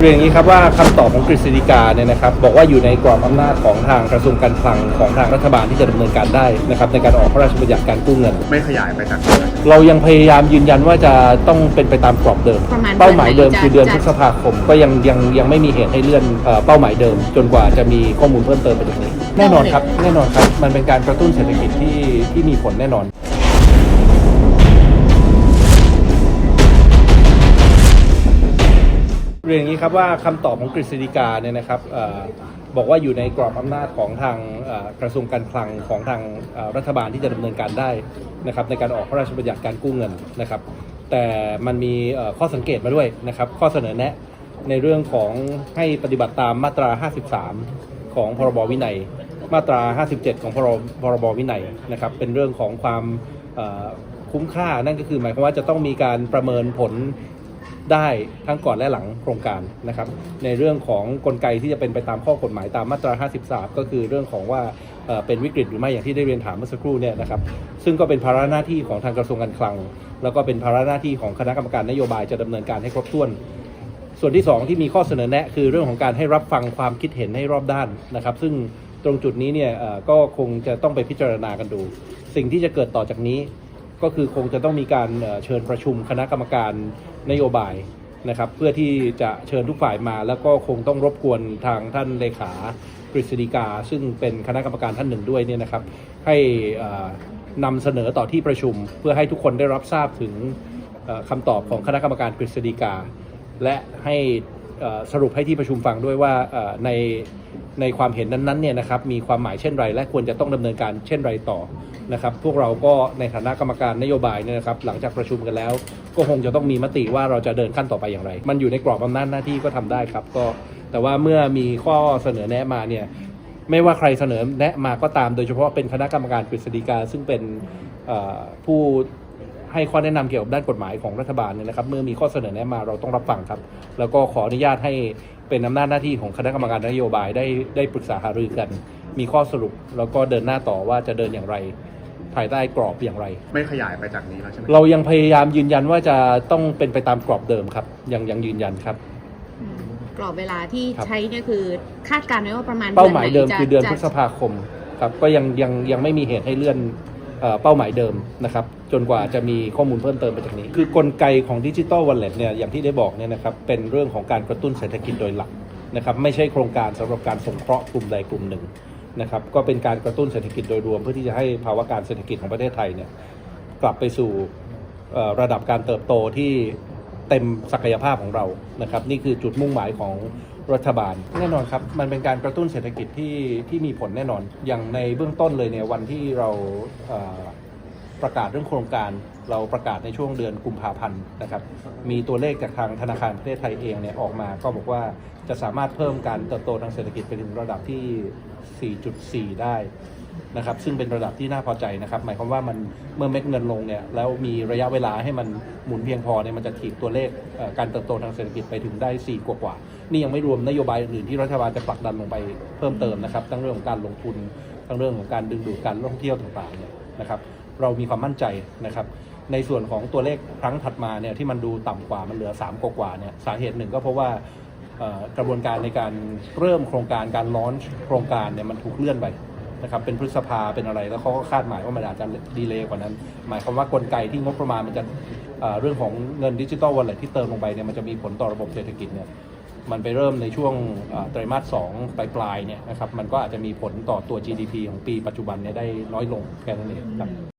เรียนอย่างนี้ครับว่าคำตอบของกฤษฎีกาเนี่ยนะครับบอกว่าอยู่ในกรอบอำนาจของทางกระทรวงการคลังของทางรัฐบาลที่จะดำเนินการได้นะครับในการออกพระราชบัญญัติการกู้เงิน ไม่ขยายไปจากนี้แล้วใช่ไหมเรายังพยายามยืนยันว่าจะต้องเป็นไปตามกรอบเดิมประมาณเป้าหมายเดิมเดือนไหนคือเดือนจะพฤษภาคมก็ยังยังยังไม่มีเหตุให้เลื่อนเอ่อเป้าหมายเดิม จนกว่าจะมีข้อมูลเพิ่มเติมไปจากนี้ แน่นอนครับแน่นอนครับมันเป็นการกระตุ้นเศรษฐกิจที่ที่มีผลแน่นอน เรียนอย่างนี้ครับว่าคำตอบของกฤษฎีกาเนี่ยนะครับอบอกว่าอยู่ในกรอบอำนาจของทางกระทรวงการคลังของทางรัฐบาลที่จะดำเนินการได้นะครับในการออกพระราชบัญญัติการกู้เงินนะครับ แต่มันมีข้อสังเกตมาด้วยนะครับข้อเสนอแนะในเรื่องของให้ปฏิบัติตามมาตรา 53 ของพรบวินัย มาตรา 57 ของพรบพรบวินัยนะครับเป็นเรื่องของความคุ้มค่านั่นก็คือหมายความว่าจะต้องมีการประเมินผล ได้ทั้งก่อนและหลังโครงการนะครับในเรื่องของกลไกที่จะเป็นไปตามข้อกฎหมายตามมาตรา 53 ก็คือเรื่องของว่าเป็นวิกฤตหรือไม่อย่างที่ได้เรียนถามเมื่อสักครู่เนี่ยนะครับซึ่งก็เป็นภาระหน้าที่ของทางกระทรวงการคลัง แล้วก็เป็นภาระหน้าที่ของคณะกรรมการนโยบายจะดำเนินการให้ครบถ้วนส่วนที่ 2 ที่มีข้อเสนอแนะ คือเรื่องของการให้รับฟังความคิดเห็นให้รอบด้านนะครับ ซึ่งตรงจุดนี้เนี่ยก็คงจะต้องไปพิจารณากันดู สิ่งที่จะเกิดต่อจากนี้ ก็คือคงจะต้องมีการเชิญประชุมคณะกรรมการนโยบายนะครับ เพื่อที่จะเชิญทุกฝ่ายมาแล้วก็คงต้องรบกวนทางท่านเลขากฤษฎีกา ซึ่งเป็นคณะกรรมการท่านหนึ่งด้วยเนี่ยนะครับ ให้นำเสนอต่อที่ประชุม เพื่อให้ทุกคนได้รับทราบถึงคำตอบของคณะกรรมการกฤษฎีกา และให้สรุปให้ที่ประชุมฟังด้วยว่าใน ในความเห็นนั้นๆเนี่ยนะครับมีความหมายเช่นไร และควรจะต้องดำเนินการเช่นไรต่อนะครับ พวกเราก็ในฐานะกรรมการนโยบายเนี่ยนะครับ หลังจากประชุมกันแล้ว ก็คงจะต้องมีมติว่าเราจะเดินขั้นต่อไปอย่างไร มันอยู่ในกรอบอำนาจหน้าที่ก็ทำได้ครับ ก็แต่ว่าเมื่อมีข้อเสนอแนะมาเนี่ยไม่ว่าใครเสนอแนะมาก็ตามโดยเฉพาะเป็นคณะกรรมการกฤษฎีกาซึ่งเป็นผู้ให้ข้อแนะนำเกี่ยวกับด้านกฎหมายของรัฐบาลเนี่ยนะครับ เมื่อมีข้อเสนอแนะมาเราต้องรับฟังครับ แล้วก็ขออนุญาตให้ เป็นอำนาจหน้าที่ของคณะกรรมการนโยบายได้ได้ปรึกษาหารือกัน มีข้อสรุปแล้วก็เดินหน้าต่อว่าจะเดินอย่างไร ภายใต้กรอบอย่างไร ไม่ขยายไปจากนี้แล้วใช่ไหมเรายังพยายามยืนยันว่าจะต้องเป็นไปตามกรอบเดิมครับ ยังยังยืนยันครับอืมกรอบเวลาที่ครับใช้เนี่ยคือคาดการณ์ไว้ว่าประมาณเป้าหมายเดิมไหนจะคือเดือนจะพฤษภาคมครับก็ยังยังยังไม่มีเหตุให้เลื่อน เป้าหมายเดิมนะครับ จนกว่าจะมีข้อมูลเพิ่มเติมไปจากนี้ คือกลไกของดิจิ t a ลวอลเล็ตเนี่ยอย่างที่ได้บอกเนี่ยนะครับเป็นเรื่องของการกระตุ้นเศรษฐกิจโดยหลักนะครับไม่ใช่โครงการสำหรับการสงเคราะห์กลุ่มใดกลุ่มหนึ่งนะครับก็เป็นการกระตุ้นเศรษฐกิจโดยรวม เพื่อที่จะให้ภาวะการเศรษฐกิจของประเทศไทยเนี่ยกลับไปสู่ระดับการเติบโตที่เต็มศักยภาพของเรานะครับนี่คือจุดมุ่งหมายของ รัฐบาล แน่นอนครับ มันเป็นการกระตุ้นเศรษฐกิจที่ที่มีผลแน่นอน อย่างในเบื้องต้นเลยเนี่ยวันที่เราเประกาศเรื่องโครงการเราประกาศในช่วงเดือนกุมภาพันธ์นะครับ มีตัวเลขจากทางธนาคารประเทศไทยเองเนี่ยออกมาก็บอกว่าจะสามารถเพิ่มการเติบโตทางเศรษฐกิจไปถึงระดับที่ 4.4 ได้ นะครับซึ่งเป็นระดับที่น่าพอใจนะครับหมายความว่ามันเมื่อเม็ดเงินลงเนี่ยแล้วมีระยะเวลาให้มันหมุนเพียงพอเนี่ยมันจะถีบตัวเลขการเติบโตทางเศรษฐกิจไปถึงได้ 4 กว่ากว่านี่ยังไม่รวมนโยบายอื่นที่รัฐบาลจะผลักดันลงไปเพิ่มเติมนะครับทั้งเรื่องของการลงทุนทั้งเรื่องของการดึงดูดการท่องเที่ยวต่างๆเนี่ยนะครับเรามีความมั่นใจนะครับในส่วนของตัวเลขครั้งถัดมาเนี่ยที่มันดูต่ำกว่ามันเหลือ3กว่าๆเนี่ยสาเหตุหนึ่งก็เพราะว่ากระบวนการในการเริ่มโครงการการลอนโครงการเนี่ยมันถูกเลื่อนไป นะครับเป็นพฤษภาเป็นอะไรแล้วเขาก็คาดหมายว่ามันอาจจะดีเลย์กว่านั้น หมายความว่ากลไกที่งบประมาณมันจะเอ่อเรื่องของเงินดิจิตอลวอลเล็ตที่เติมลงไปเนี่ยมันจะมีผลต่อระบบเศรษฐกิจเนี่ยมันไปเริ่มในช่วงไตรมาสสองปลายปลายเนี่ยนะครับมันก็อาจจะมีผลต่อตัว GDP ของปีปัจจุบันเนี่ยได้น้อยลงแค่นั้นเองครับ